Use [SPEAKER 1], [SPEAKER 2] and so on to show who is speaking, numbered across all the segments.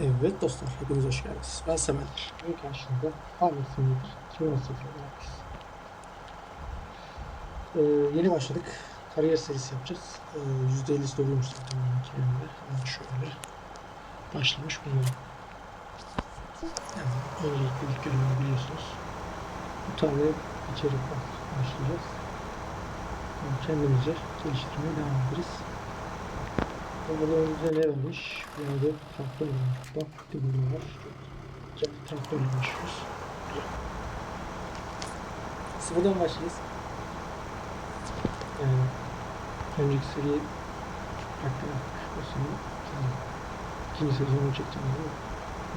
[SPEAKER 1] Evet dostlar, hepiniz hoş geldiniz. Ben Semer. Bugün karşınızda Farming Simulator 2018 olarak ee, yeni başladık. Kariyer serisi yapacağız. Ee, %50'si doluyormuş zaten bunun hikayemde. Hemen şöyle başlamış bulunuyorum. Yani öncelikle ilk bölümü biliyorsunuz. Bu tane içerik. Başlayacağız. Yani kendimizce geliştirmeye devam ederiz. Burada önce ne? Bir yerde traktör varmış. Bak bir var. Çok traktörle başlıyoruz. Güzel. Sıfırdan başlayacağız. Yani önceki seriyi bıraktım atmış. O sene ikinci sezonu ama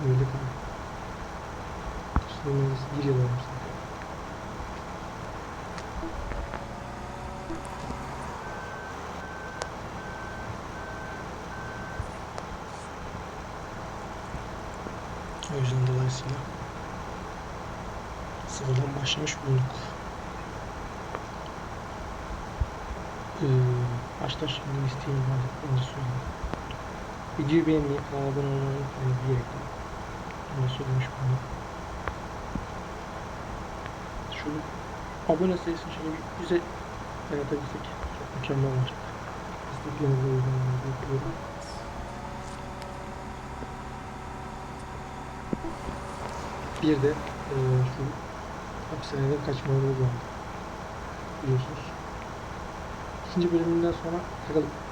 [SPEAKER 1] öyle kaldı. Sonra bir yıl olmuş zaten. O yüzden dolayısıyla sıfırdan başlamış bulunduk. Ee, başta şimdi isteğim vardı. Onu söyleyeyim. Videoyu beğenmeyi, kanala abone olmayı unutmayın diyerekten. Onu söylemiş bulundum. Şu abone sayısını şöyle bir yüze yaratabilsek çok mükemmel olacak. İsteklerinizi uygulamayı bekliyorum. Bir de eee şu hapishaneden kaçma yolu vardı. Biliyorsunuz. İkinci bölümünden sonra takılıp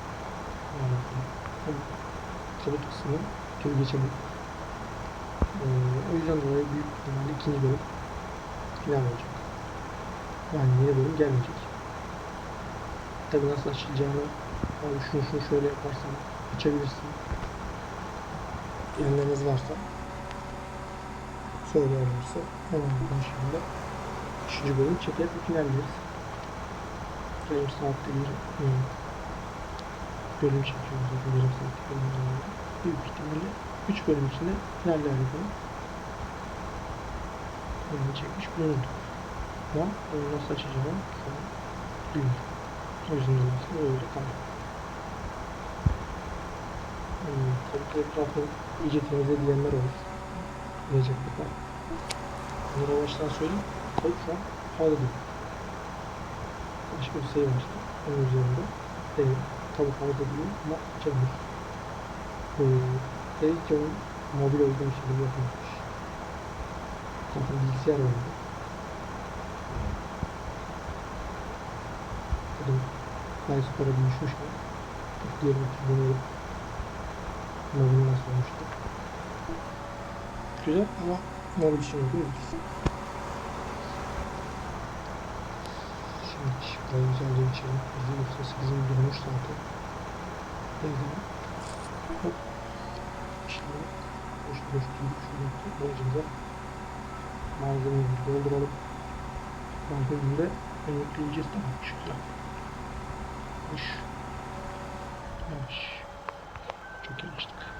[SPEAKER 1] kabut kısmını köy geçemedik. Eee o yüzden dolayı büyük ihtimalle ikinci bölüm final. Yani yeni bölüm gelmeyecek. Tabi nasıl açılacağını abi şunu şunu şöyle yaparsan açabilirsin. Diyenleriniz varsa söylerlerse hemen şekilde üçüncü bölüm çeker finaldeyiz. Yarım saatte bir e, bölüm çekiyoruz zaten yarım saatte bölüm Büyük ihtimalle 3 bölüm içinde finaller yapalım. Bunu çekmiş bulunduk. Ama onu nasıl an bilmiyorum. O yüzden dolayısıyla öyle kaldı. Hmm, tabii ki etrafı iyice temizle diyenler olur. Defa. Bunları baştan söyleyeyim. An havada değil. Başka bir şey var. Onun üzerinde. Değil. Tavuk havada değil ama Dedik ki onun mobil olduğu için bunu yapılmış. Zaten bilgisayar oyunu. Dedim Nice para dönüşmüş mü? Diğer bir kullanıyorum. Mobil nasıl olmuştu? Güzel ama mobil için yapıyoruz. Şimdi şıkları güzelce içelim. Bizim yoksa 8'in durmuş zaten. Evden hop. Şimdi boş boş durup şurada borcumuza malzemeyi dolduralım. Malzemeyi de emekleyeceğiz tamam. Güzel. Hoş. Yavaş. Çok yavaştık.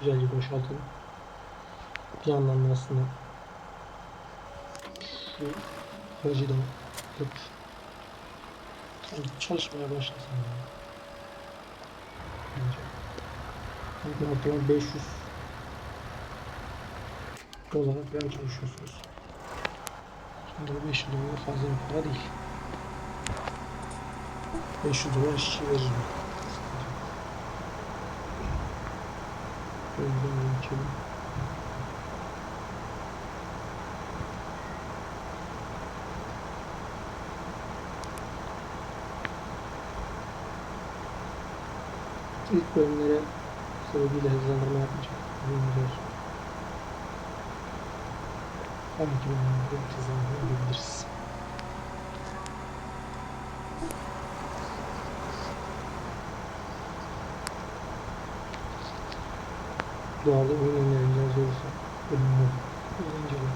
[SPEAKER 1] Güzelce boşaltalım. Aslında şu aracı da sanki çalışmaya başlasın ya. Bence. Sanki ortalama 500 dolara falan çalışıyorsunuz. Şimdi bu 500 dolar fazla bir para değil. 500 dolar işçi veririm. İlk bölümlere sebebiyle hızlandırma yapmayacak. Bilmiyoruz olsun. Sonraki bölümlerde Doğada oyun oynayacağız olursa bölümler eğlenceli.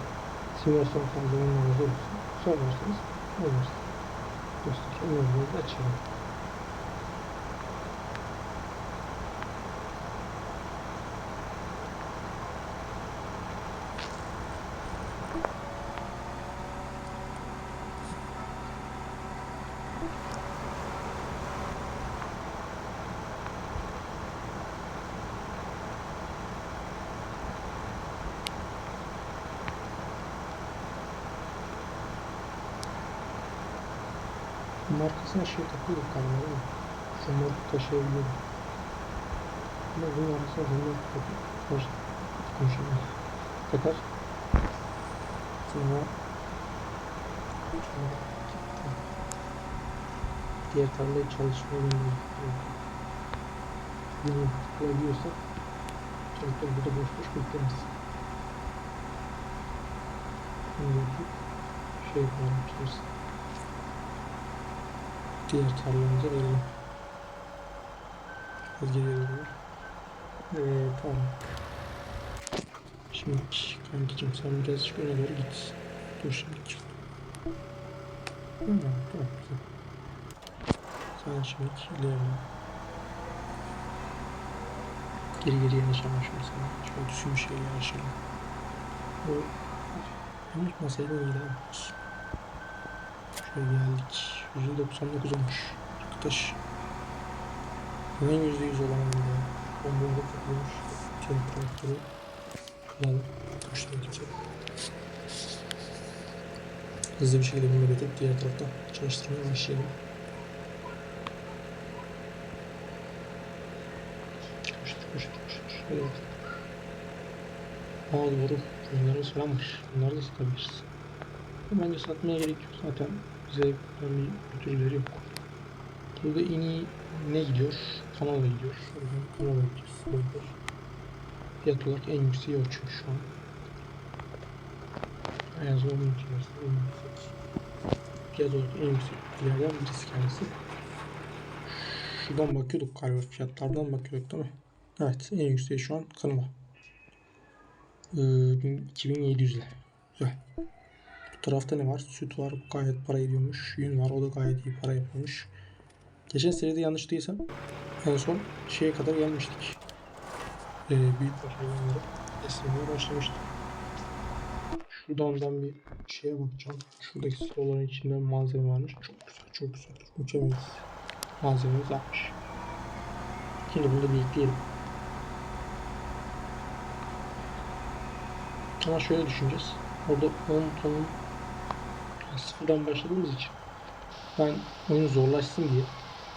[SPEAKER 1] Simülasyon tarzı oyunlarınız olursa sorarsanız oynarız. Dostlar da açalım. Bunun arkasına şey takıyorduk galiba değil mi? Şunları taşıyabiliyorum. Ama bunun arkasına bunları takıp koş, konuşamıyorum. Kadar. Sonra Sonra gitti. Diğer tarlayı çalışmaya gönderdik. Bunu bulabiliyorsa çocuklar burada boş boş beklemez. Bunu yapıp şey yapalım istersen. Diğer tarlamıza verelim. Doğru. Evet tamam. Şimdi kankicim sen birazcık öne doğru git. Dur şimdi çık. Tamam tamam güzel. Sen şimdi ilerle. Geri geri yanaşamam şimdi sana. Şöyle düzgün bir şeyle yanaşalım. Bu hem tutmasaydı iyiydi Şöyle geldik. %99 olmuş. Arkadaş. Hemen %100 olamam ya. Bomba takılmış. Tüm traktörü. Kılalım. Hoşuna gidecek. Hızlı bir şekilde bunu üretip diğer taraftan çalıştırmaya başlayalım. Koştur koştur koştur. Hadi bakalım. Aa doğru. Bunlarımız falan var. Bunları da satabiliriz. Bence satmaya gerek yok. Zaten bize bir götürüleri yok. Burada en iyi ne gidiyor? Kanala gidiyor. O yüzden kanala gideceğiz. Olabilir. Fiyat olarak en yükseği o çünkü şu an. En 10 bin içerisinde en yüksek. Fiyat olarak en yüksek bilgilerden birisi kendisi. Şuradan bakıyorduk galiba fiyatlardan bakıyorduk değil mi? Evet en yükseği şu an kanala. Ee, 2700 lira. Güzel. Tarafta ne var? Süt var. Gayet para ediyormuş. Yün var. O da gayet iyi para yapıyormuş. Geçen seride yanlış değilsem en son şeye kadar gelmiştik. Ee, büyük hayvanları beslemeye başlamıştık. Şuradan bir şeye bakacağım. Şuradaki siloların içinde malzeme varmış. Çok güzel, çok güzel. Mükemmel. Malzememiz varmış. Şimdi bunu da bir ekleyelim. Ama şöyle düşüneceğiz. Orada 10 tonun yani sıfırdan başladığımız için ben oyun zorlaşsın diye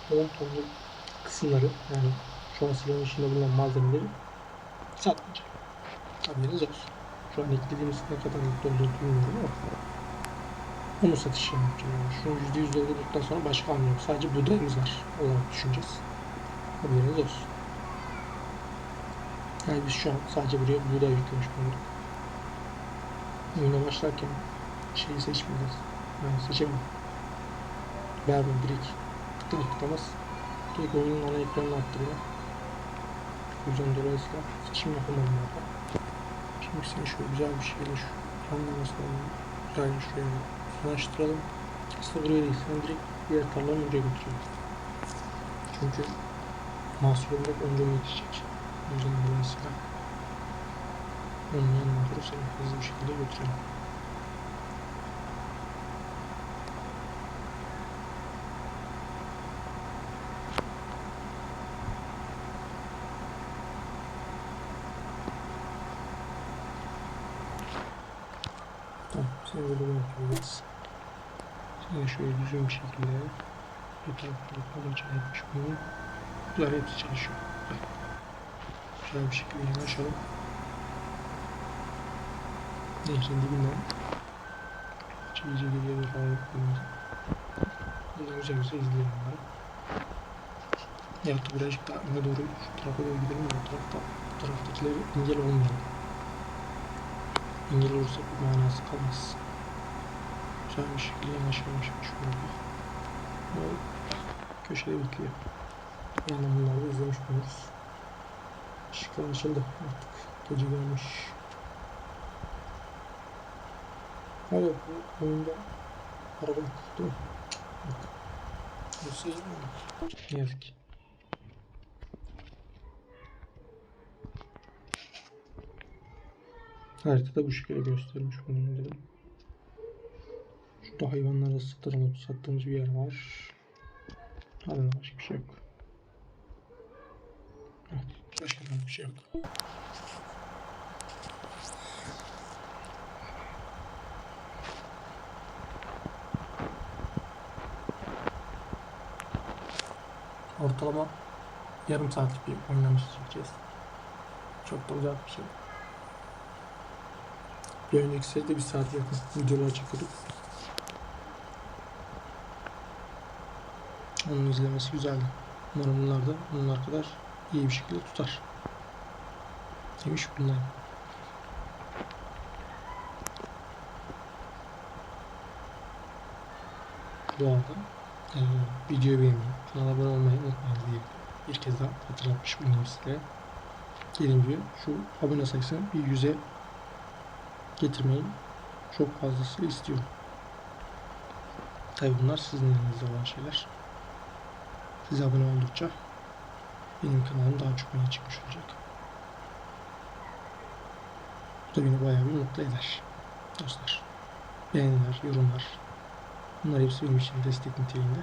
[SPEAKER 1] 10 tonluk kısımları yani şu an silahın içinde bulunan malzemeleri satmayacağım. Haberiniz olsun. Şu an eklediğimiz ne kadar doldurduğunu bilmiyorum ama onu satış yapacağım. Yani. Şunu %100 doldurduktan sonra başka anlamı. Sadece buğdayımız var olarak düşüneceğiz. Haberiniz olsun. Yani biz şu an sadece buraya buğday yüklemiş bulunduk. Oyuna başlarken şeyi seçmeyeceğiz. Yani seçemem. Berman direkt tıklar tıklamaz. Direkt oyunun ana ekranını attırıyor. O yüzden dolayısıyla seçim yapamadım orada. Şimdi seni şöyle güzel bir şeyle şu anlamasını güzel şuraya yanaştıralım. Aslında buraya değil, sen direkt diğer tarlanın oraya götürüyoruz. Çünkü mahsul olarak önce o yetişecek. O yüzden dolayısıyla onun yanına doğru seni hızlı bir şekilde götürelim. Tamam, seni böyle bırakıyoruz. Seni şöyle düzgün bir şekilde bir tarafta kalınca etmiş bunu. Bunlar hepsi çalışıyor. Güzel. Bir şekilde yanaşalım. Nehrin dibinden geriye doğru ayrılıp koyuyoruz. Buradan güzel güzel izleyelim bunları. Yahut da birazcık daha öne doğru şu tarafa doğru gidelim. Bu tarafta, bu taraftakileri engel olmayalım. Engel olursak bir manası kalmaz. Şekilde yanaşalım şimdi şurada. O köşede bekliyor. Yani bunları da izlemiş oluruz. Işıklar açıldı artık. Gece gelmiş. Hadi bu oyunda araba mi? Yok. Yoksa iyi mi? Ne yazık ki. Haritada bu şekilde göstermiş bunu dedim. Şurada hayvanları satırılıp sattığımız bir yer var. Hadi başka bir şey yok. Evet, başka bir şey yok. Ortalama yarım saatlik bir oynamış çekeceğiz. Çok da uzak bir şey. Bir önceki seride bir saat yakın videolar çekiyorduk. Onun izlemesi güzeldi. Umarım bunlar da bunlar kadar iyi bir şekilde tutar. Demiş bunlar. Bu arada eee videoyu beğenmeyi, kanala abone olmayı unutmayın diye bir kez daha hatırlatmış bulunayım size. Dediğim gibi şu abone sayısını bir yüze getirmeyi çok fazlası istiyorum. Tabi bunlar sizin elinizde olan şeyler. Siz abone oldukça benim kanalım daha çok öne çıkmış olacak. Bu da beni bayağı bir mutlu eder. Dostlar. Beğeniler, yorumlar. Bunlar hepsi benim için destek niteliğinde.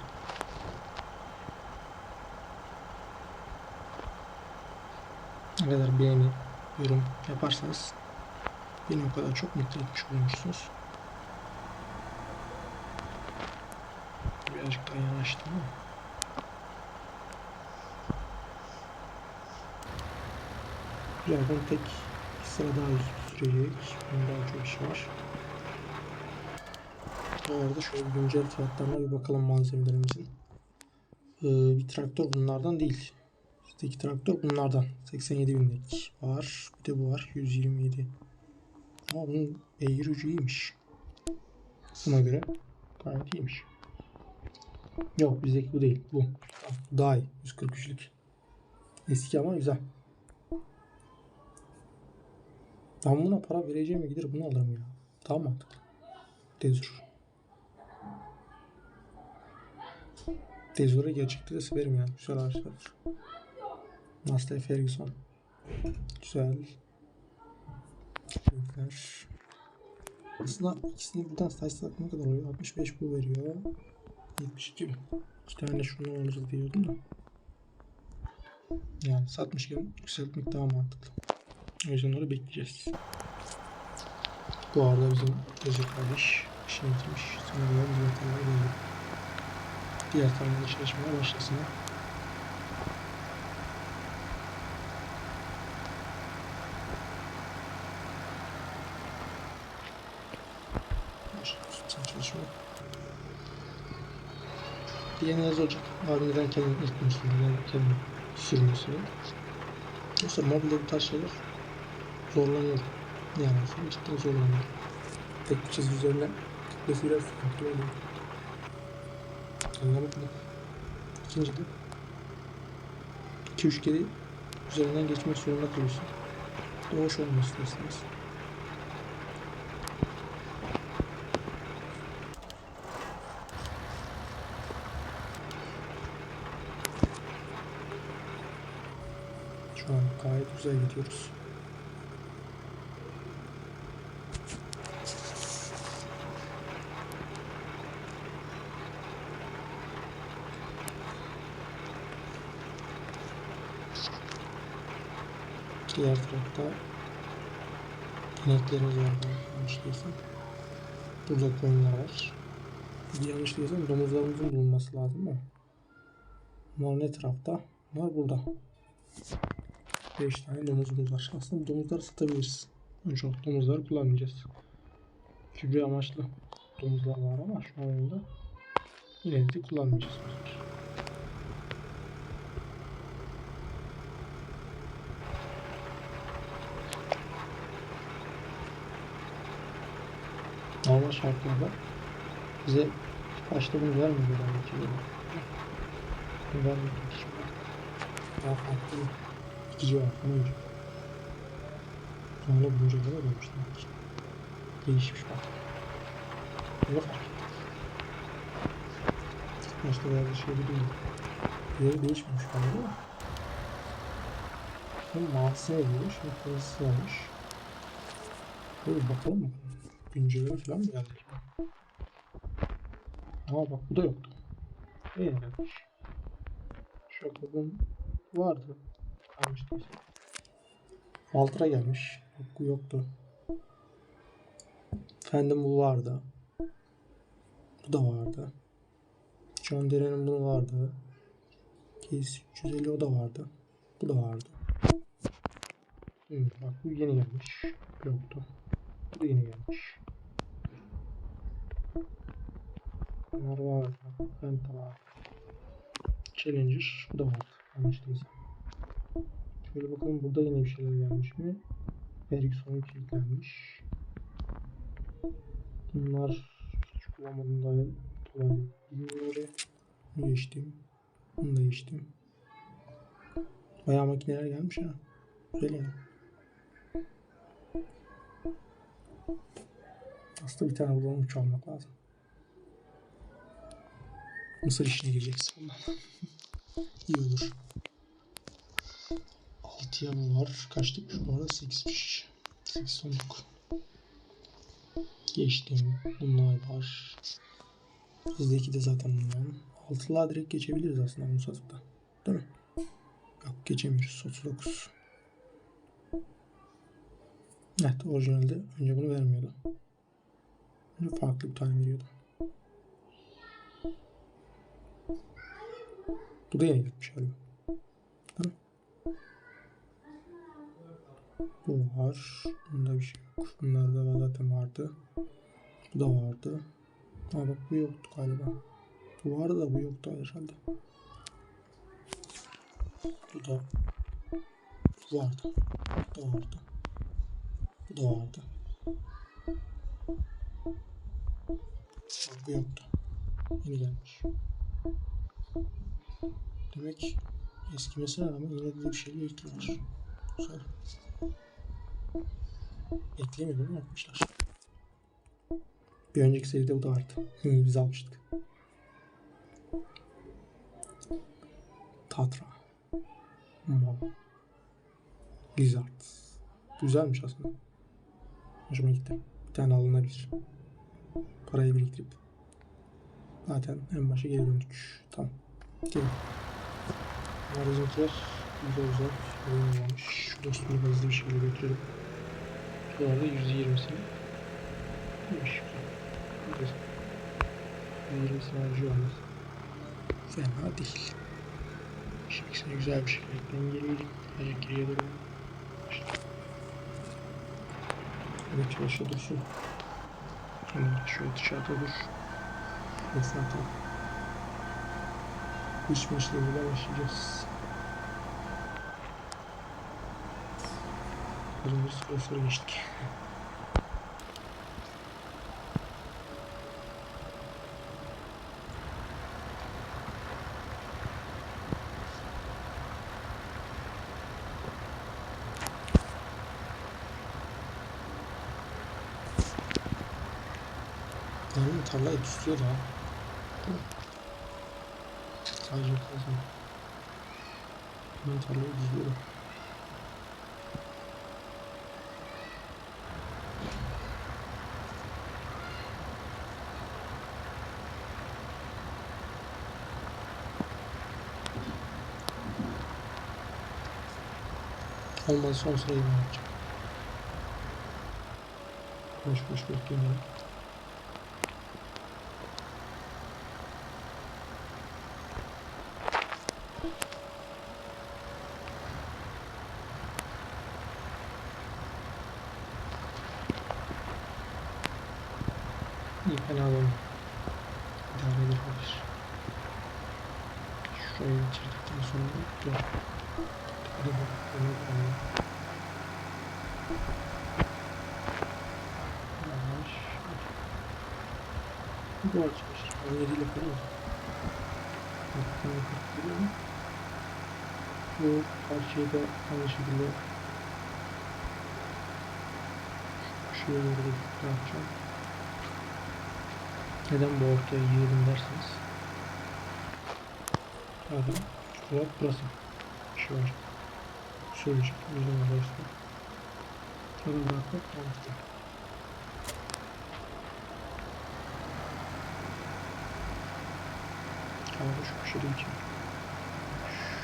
[SPEAKER 1] Ne kadar beğeni, yorum yaparsanız beni o kadar çok mutlu etmiş olursunuz. Birazcık daha yanaştım ama. Birazdan tek bir sıra daha sürecek. Bunun çok işi var. Bu arada şöyle güncel fiyatlarına bir bakalım malzemelerimizin. Ee, bir traktör bunlardan değil. Üstteki traktör bunlardan. 87 binlik var. Bir de bu var. 127. Ama bunun beygir gücü iyiymiş. Buna göre gayet iyiymiş. Yok bizdeki bu değil. Bu Daha iyi. 143'lük. Eski ama güzel. Ben buna para vereceğime gider bunu alırım ya. Daha mantıklı. Dezur. Dezur'u gerçekten de severim yani. Güzel araçlar. Master Ferguson. Güzel. Renkler. Aslında ikisini buradan saysak ne kadar oluyor? 65 bu veriyor. 72 mi? İki tane şunu alırız diyordum da. Yani satmışken yükseltmek daha mantıklı. O yüzden onu bekleyeceğiz. Bu arada bizim Recep kardeş işini bitirmiş. Sonra diğer tarafına geliyor. Diğer tarafında çalışmaya başlasın. Çalışmaya. Diğeriniz olacak. Abi neden kendin ilk musun? Neden kendin sürmüyorsun? Yoksa mobilde bu tarz şeyler zorlanıyorum. Yani cidden zorlanıyorum. Tek bir çizgi üzerinden biraz sıkıntı oluyor. Anlamadım. İkinci de 2-3 kere üzerinden geçmek zorunda kalıyorsun. Hoş olması isterseniz. Şu an gayet güzel gidiyoruz. Diğer tarafta ineklerimiz var. Yanlış değilsem. Burada koyunlar var. Yanlış değilsem domuzlarımızın bulunması lazım ama. Bunlar ne tarafta? Bunlar burada. 5 tane domuzumuz var. Aslında domuzları satabiliriz. Önce domuzları kullanmayacağız. Gübre amaçlı domuzlar var ama şu an oyunda yine de kullanmayacağız. Normal şartlarda bize başta bunu vermiyor belki de. Bunu vermiyor. Daha farklı bir ikinci var. Bunu önce. Sonra bulunca da vermişler. Değişmiş bak. Ettim. Başta verdiği şey değil. Yeri değişmemiş galiba ama. Şimdi mavisi veriyor. Şimdi kırmızısı varmış. Dur bakalım mı? Güncelleme falan mı geldi? Aa bak bu da yoktu. İyi gelmiş. Şokobun vardı. Almıştım. Valtra gelmiş. Bu yoktu. Efendim bu vardı. Bu da vardı. John Deere'nin bunu vardı. Case 350 o da vardı. Bu da vardı. Hmm, bak bu yeni gelmiş. Yoktu. Bu da yeni gelmiş. Penta var. Challenger. Bu da. Yanlış değilsem. Şöyle bakalım burada yine bir şeyler gelmiş mi? Ericsson kilitlenmiş. Bunlar hiç kullanmadım daha kolay bilmiyorum. Bunu geçtim. Bunu da geçtim. Bayağı makineler gelmiş ha. Güzel yani. Aslında bir tane buradan uç almak lazım. Mısır işine gireceksin bundan. İyi olur. 6'ya bu var. Kaçtık şu arada 8'miş. 8 sonluk. Geçtim. Bunlar var. Bizdeki de zaten bundan. Altılığa direkt geçebiliriz aslında bu satıkta. Değil mi? Yok geçemiyoruz. 39. Evet orijinalde önce bunu vermiyordu. Önce farklı bir tane veriyordu. Bu da yeni gitmiş galiba. Bu var. Bunda bir şey yok. Bunlarda da zaten vardı. Bu da vardı. Ha bak bu yoktu galiba. Bu vardı da bu yoktu herhalde. Bu da bu vardı. Bu da vardı. Bu da vardı. Bak bu yoktu. Yeni gelmiş. Demek eskimesine rağmen yine de bir şeyler ekliyorlar. Güzel. Eklemiyordum ama yapmışlar. Bir önceki seride bu da vardı. Biz almıştık. Tatra. Mo. Lizard. Güzelmiş aslında. Hoşuma gitti. Bir tane alınabilir. Parayı biriktirip. Zaten en başa geri döndük. Tamam. Gelin. Hareketler güzel uzak. Olmamış. Dostunu hızlı bir şekilde götürelim. Şuralarda yüzde yirmisini. Neymiş güzel. Yüzde yirmisini harcıyoruz. Fena değil. Şekilde güzel bir şekilde dengeleyelim. Sadece geriye doğru. Evet çalışa dursun. Şimdi şöyle dışarıda dur. Mesela tamam. 65 level'a başlayacağız. Birinci sponsor geçtik. Tarla et istiyor da. Sadece kazan. Ben tarlayı düzüyorum. Olmazsa son sırayı ben yapacağım. Boş boş bekleyelim. İyi fena değil. İdare edilebilir. Şurayı geçirdikten sonra dur. Hadi bak. Onu alalım. Yavaş. Bu açmış. 17 ile falan. Bakın bakın. Bu parçayı da aynı şekilde şuraya doğru yapacağım. Neden bu ortaya yiyelim derseniz. Abi kulak burası. Şu var. Söyleyecek. Yüzüm arasında. Şöyle bırakmak mantıklı. Abi şu köşede için.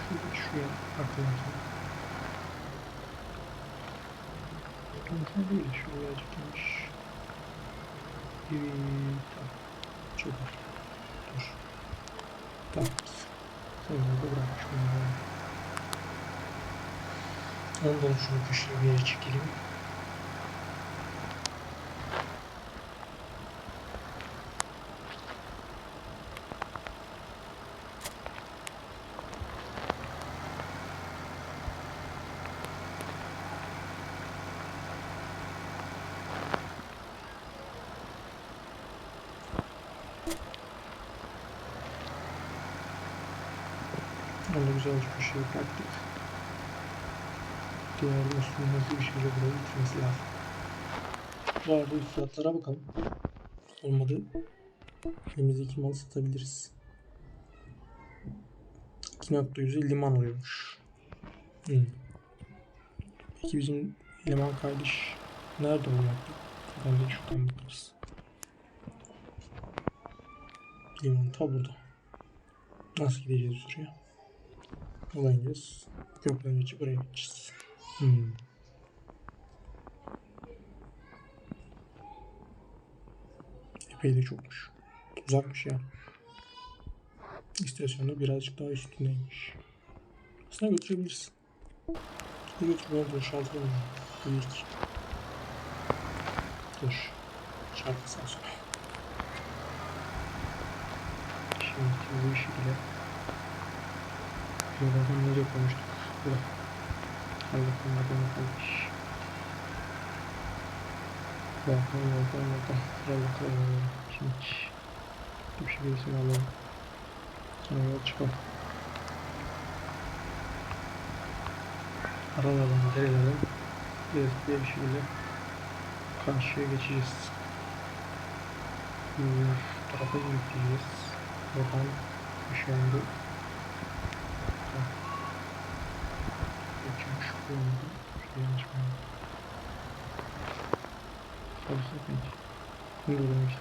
[SPEAKER 1] Şuraya, şuraya arkadaşlar. Mümkün değil. Şuraya acıkmış. Evet. Tamam. Çok iyi. Dur. Tamam. Onları da bırakmış bunları. Ondan şunu köşeye bir yere çekelim. Da güzelce köşeye bıraktık. Diğer üstüne hızlı bir şekilde buraya gitmesi lazım. Bu arada fiyatlara bakalım. Olmadı. Elimizdeki malı satabiliriz. 2.100'e liman oluyormuş. Hmm. Peki bizim liman kardeş nerede olmaktı? Ben de şuradan bakarız. Liman ta burada. Nasıl gideceğiz oraya? Buradan gideceğiz. Köprüden geçip buraya gideceğiz. Hmm. Epey de çokmuş. Uzakmış ya. İstasyonu birazcık daha üstündeymiş. Aslında götürebiliriz. Dur götürmeye boşaltalım. İlk. Dur. Şarkı sağ sonra. Şimdi bu işi bile Şuradan nereye koymuştuk? Burada. Allah'ım adamı kalmış. Bakalım bakalım bakalım. Şuraya bakalım. Şimdi bir şey birisini alalım. Sonra yola çıkalım. Aralardan derelerden bir, bir şekilde karşıya geçeceğiz. Bu tarafa yürüyeceğiz. Buradan şu anda geçmiş bu oldu. Şuraya yanlış mı oldu? Sarısı peki. Da demiş.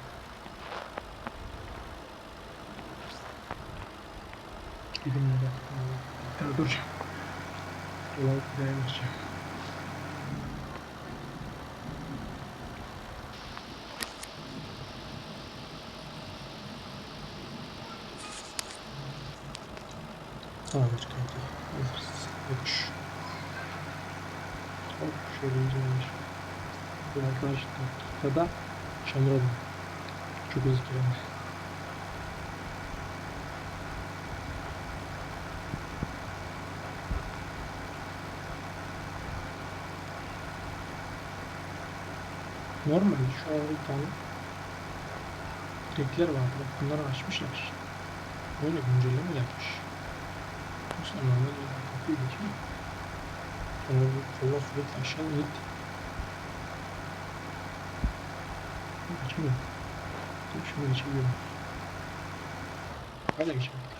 [SPEAKER 1] Gidin mi bak. Ya dur. Dolar buraya basacağım. Tamamdır kanka. Hazırsın. Yokuş. Hop şöyle incelmiş. Bu arkadaşlar ya da çamur. Çok hızlı kirlenir. Normalde şu an bir tane direkler. Bak bunları açmışlar. Böyle güncelleme yapmış. Yoksa normalde kapıyı geçmiyor. Sonra bu kolla sürekli aşağı inip geçmiyor. Şunu geçebiliyorum. Hala geçemiyor.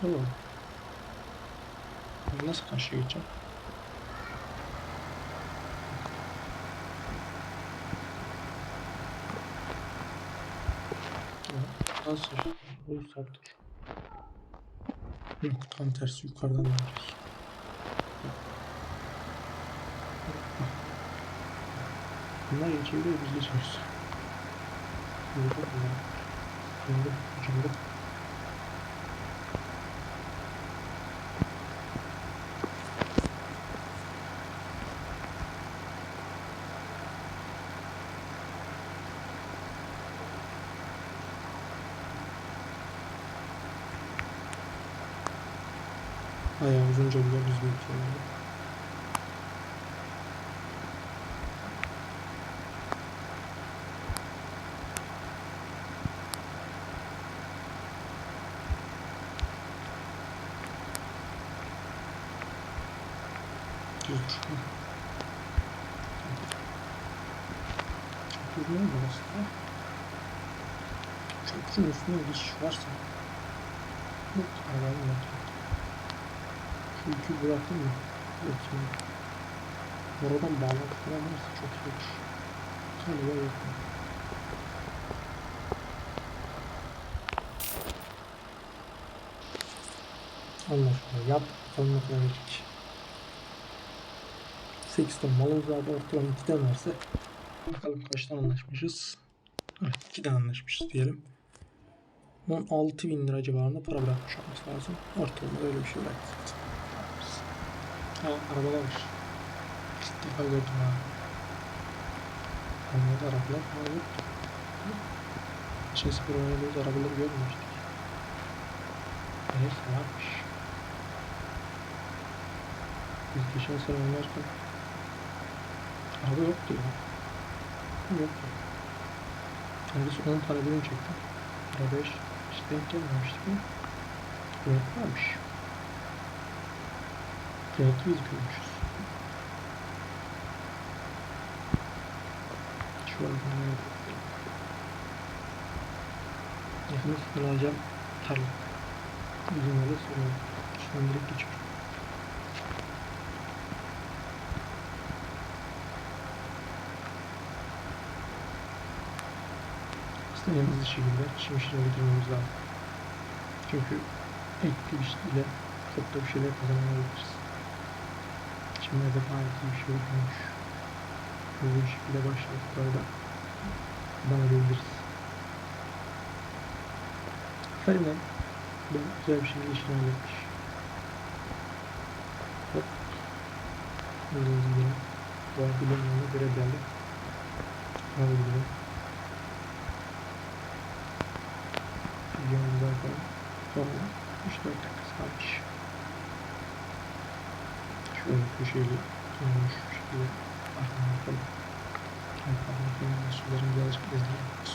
[SPEAKER 1] Tamam. Nasıl karşıya geçeceğim? Nasıl? Bu saptır. Yok tam tersi yukarıdan döneceğiz. Bunlar geçebiliyor biz geçmiyoruz. Bir yol biz büyütüyoruz. Dur. Çok uzun mu aslında? Köprünün üstüne geçiş varsa Yok, arabayı. Şu iki bıraktım? Yok şimdi. Oradan bağlantı falan varsa çok iyi olur. Galiba yok. Anlaşıldı. Yap. Sonuna kadar geçtik. 8 ton malımız vardı. Ortalama 2'den verse. Bakalım kaçtan anlaşmışız. Evet 2'den anlaşmışız diyelim. 16 bin lira civarında para bırakmış olması lazım. Ortalama öyle bir şey bıraktı. Ha arabalar var. İlk defa gördüm ha. Onlarda arabalar var yok. Şey sıfır oynadığımız arabaları görmemiştik. Neyse varmış. Biz geçen sene oynarken araba yoktu ya. Yoktu. Neredeyse 10 tane bölüm çektim. Araba hiç denk gelmemiştik mi? Demek varmış. Demek görmüşüz. Şu an ben Yakın kullanacağım tarla. Bizim yolu soruyorum. Şu an direkt geçiyorum. En hızlı şekilde çim işine bitirmemiz lazım. Çünkü ekli işle çok da bir şeyler kazanamayabiliriz. Çimlerde gayet iyi bir şey olmuş. Hızlı bir şekilde başladık bu arada. Devam edebiliriz. Aferin lan. Ben güzel bir şekilde işini halletmiş. Hop. Gördüğünüz gibi bu an bilim yoluna görev geldi. Devam edelim. Videonun zaten sonra 3-4 dakikası kalmış. Şöyle köşeli olmuş bir şekilde arkamda bakalım. Arkamda suların birazcık ezdirilmiş.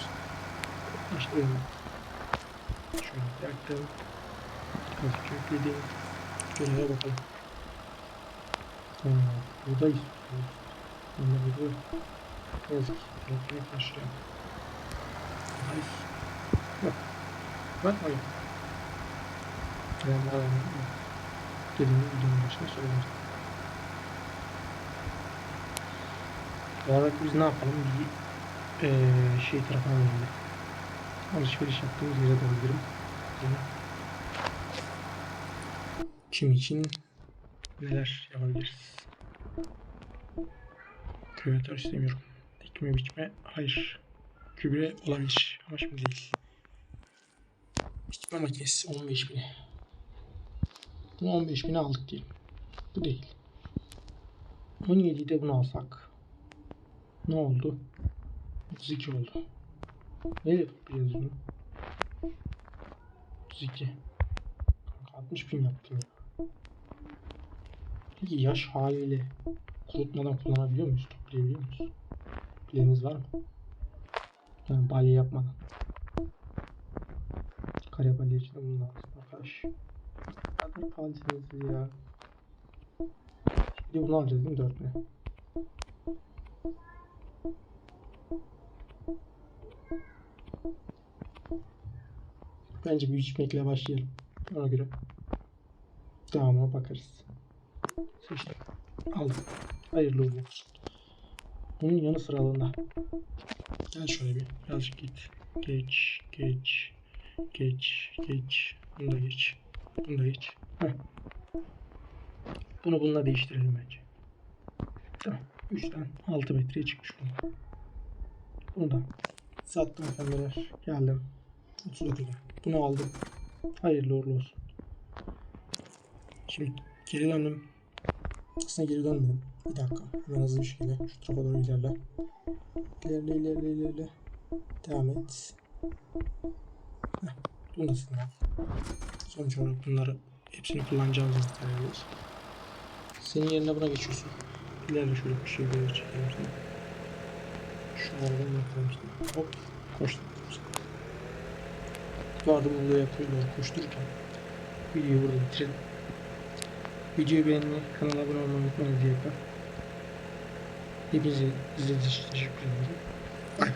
[SPEAKER 1] Başlayalım. Şöyle bıraktım. Hafif kökledim. Göreve bakalım. Ha, burada istiyoruz. Bunda burada. Yazık. Elektronik taşıyor. Nice. Bak. Bak hayır. Ben daha Gelin videonun başına söyledim. Bu biz ne yapalım? Bir eee şey tarafına dönelim. Alışveriş yaptığımız yere dönebilirim. Kim için neler yapabiliriz? Küvetör istemiyorum. Dikme biçme hayır. Kübre olabilir ama şimdi değil. Biçme makinesi 15 bin. Bunu 15 bine aldık diyelim. Bu değil. 17'de de bunu alsak. Ne oldu? 32 oldu. Nereye toplayacağız bunu? 32. Kanka 60 bin yaptım ya. Peki yaş haliyle kurutmadan kullanabiliyor muyuz? Toplayabiliyor muyuz? Bileniniz var mı? Yani balya yapmadan. Kare balya için bunu lazım arkadaş. Ne kadar pahalısınız siz ya. De bunu alacağız değil mi? 4 ne? Bence bir içmekle başlayalım. Ona göre devamına bakarız. Seçtim. Aldım. Hayırlı uğurlu olsun. Bunun yanı sıralığında. Gel şöyle bir. Birazcık git. Geç, geç, geç, geç. Bunu da geç. Bunu da geç. Heh. Bunu bununla değiştirelim bence. Tamam. 3'ten 6 metreye çıkmış bunu. Bunu da sattım efendiler. Geldim. 39'a. Bunu aldım. Hayırlı uğurlu olsun. Şimdi geri döndüm. Aslında geri dönmedim. Bir dakika. Hemen hızlı bir şekilde şu tarafa doğru ilerle. İlerle ilerle ilerle. Devam et. Sildim. Sonuç olarak bunları hepsini kullanacağımız materyaller. Senin yerine buna geçiyorsun. İlerle şöyle bir şey böyle çekelim. Şu arabanı yakalamıştım. Hop koştum. Bu arada bunu da yapıyor doğru koştururken. Videoyu burada bitirelim. Videoyu beğenmeyi, kanala abone olmayı unutmayın diye Hepinize izlediğiniz için teşekkür ederim. Bay.